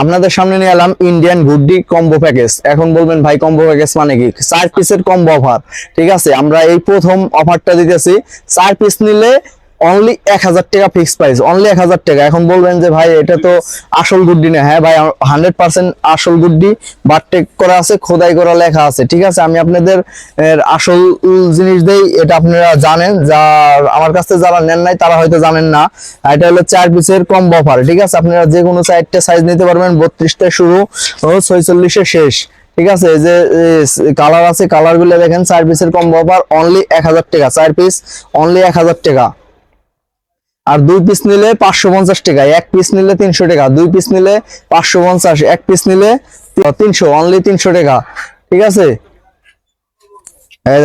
আপনাদের সামনে নিয়ে এলাম ইন্ডিয়ান গুড্ডি কম্বো প্যাকেজ এখন বলবেন ভাই কম্বো প্যাকেজ মানে কি? চার পিসের কম্বো অফার ঠিক আছে, আমরা এই প্রথম অফারটা দিতেছি। চার পিস নিলে অনলি এক হাজার টাকা ফিক্স প্রাইস অনলি এক হাজার টাকা। এখন বলবেন যে, ভাই, এটা তো আসল গুড্ডি না। হ্যাঁ ভাই হান্ড্রেড পার্সেন্ট আসল গুড্ডি বারটেক করা আছে, খোদাই করা লেখা আছে, ঠিক আছে? আমি আপনাদের আসল জিনিস দেই, এটা আপনারা জানেন। যা, আমার কাছ যারা নেন নাই, তারা হয়তো জানেন না। এটা হলো চার পিসের কম অফার ঠিক আছে? আপনারা যে কোনো চারটে সাইজ নিতে পারবেন বত্রিশ থেকে শুরু, ও ছয়চল্লিশে শেষ, ঠিক আছে? যে কালার আছে কালারগুলো দেখেন, চার পিসের কম অফার অনলি এক হাজার টাকা, চার পিস অনলি এক হাজার টাকা। আর দুই পিস নিলে পাঁচশো পঞ্চাশ টাকা, এক পিস নিলে তিনশো টাকা, দুই পিস নিলে পাঁচশো পঞ্চাশ, এক পিস নিলে তিনশো অনলি তিনশো টাকা, ঠিক আছে?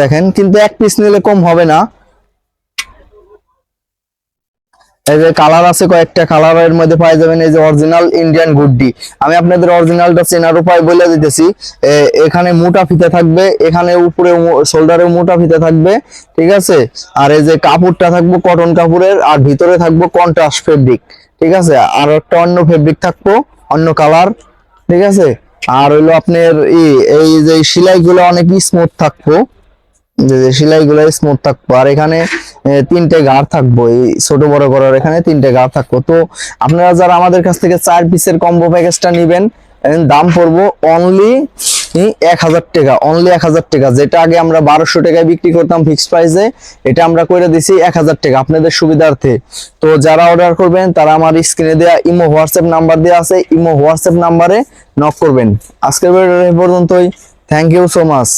দেখেন, কিন্তু এক পিস নিলে কম হবে না। এই যে কালার আছে কয়েকটা কালারের মধ্যে পাই যাবেন এই যে অরিজিনাল ইন্ডিয়ান গুড্ডি। আমি আপনাদের অরিজিনালটা চেনার উপায় বলে দিতেছি। এখানে মোটা ফিতে থাকবে, এখানে উপরে শোল্ডারে মোটা ফিতে থাকবে, ঠিক আছে? আর এই যে কাপড়টা থাকব কটন কাপড়ের, আর ভিতরে থাকব কন্ট্রাস্ট ফেব্রিক ঠিক আছে? আর একটা অন্য ফেব্রিক থাকব, অন্য কালার, ঠিক আছে? আর হইল আপনার এই যে সেলাইগুলো অনেক স্মুথ থাকব যে সেলাইগুলো স্মুথ থাকব। আর এখানে তিনটে গার থাকব, এই ছোট বড় করার এখানে তিনটে গার থাকব। তো আপনারা যারা আমাদের কাছ থেকে চার পিসের কম্বো প্যাকেজটা নিবেন দাম পড়ব অনলি এক হাজার টাকা অনলি এক হাজার টাকা। যেটা আগে আমরা বারোশো টাকায় বিক্রি করতাম ফিক্সড প্রাইসে এটা আমরা করে দিছি এক হাজার টাকা আপনাদের সুবিধার্থে। তো যারা অর্ডার করবেন, তারা আমার স্ক্রিনে দেওয়া ইমো, হোয়াটসঅ্যাপ নাম্বার দেওয়া আছে, ইমো, হোয়াটসঅ্যাপ নাম্বারে নক করবেন। আজকের পর্যন্তই। Thank you so much